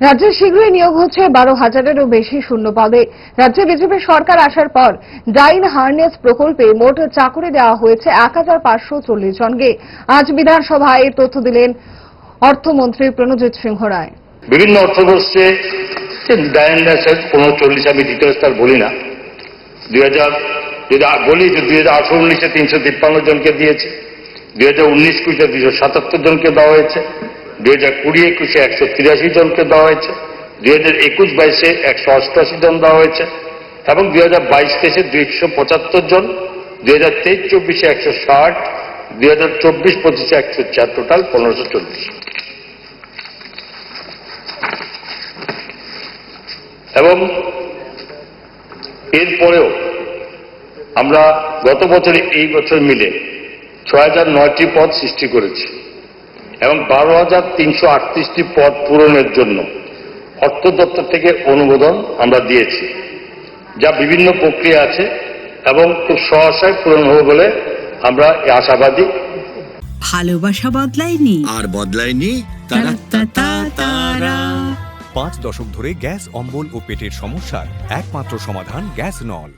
রাজ্যে শীঘ্রই নিয়োগ হচ্ছে বারো হাজারেরও বেশি শূন্য পদে রাজ্যে বিজেপি সরকার আসার পর ডাইন হার্নেস প্রকল্পে মোট চাকরি দেওয়া হয়েছে এক হাজার পাঁচশো চল্লিশ জনকে। আজ বিধানসভায় তথ্য দিলেন অর্থমন্ত্রী প্রণজিৎ সিংহ রায়। বিভিন্ন অর্থবর্ষে ডায়ান্ডাসের উনচল্লিশ আমি দ্বিতীয় স্তর বলি না। দুই হাজার, যদি বলি যে দুই হাজার আঠারো উনিশে তিনশো তিপ্পান্ন জনকে দিয়েছে, দুই হাজার উনিশ কুড়িতে দুশো সাতাত্তর জনকে দেওয়া হয়েছে। দুই কুড়ি, একুশে একশো তিরাশি জনকে দেওয়া হয়েছে। দুই হাজার একুশ বাইশে একশো অষ্টআশি জন দেওয়া হয়েছে। এবং দুই হাজার বাইশ তেইশে দুইশো পঁচাত্তর জন। দুই হাজার তেইশ, চব্বিশে একশো ষাট। দুই হাজার চব্বিশ, পঁচিশে একশো চার, টোটাল পনেরোশো চল্লিশ। এবং এরপরেও আমরা গত বছরে এই বছর মিলে ছয় হাজার নয়টি পদ সৃষ্টি করেছি। এবং বারো হাজার তিনশো আটত্রিশটি পদ পূরণের জন্য অর্থ দপ্তর থেকে অনুমোদন আমরা দিয়েছি যা বিভিন্ন প্রক্রিয়া আছে এবং খুব সহসায় পূরণ হবে বলে আমরা আশাবাদী। ভালোবাসা বদলায়নি। আর বদলায়নি? তারা তারা পাঁচ দশক ধরে গ্যাস অম্বল ও পেটের সমস্যার একমাত্র সমাধান গ্যাস নল।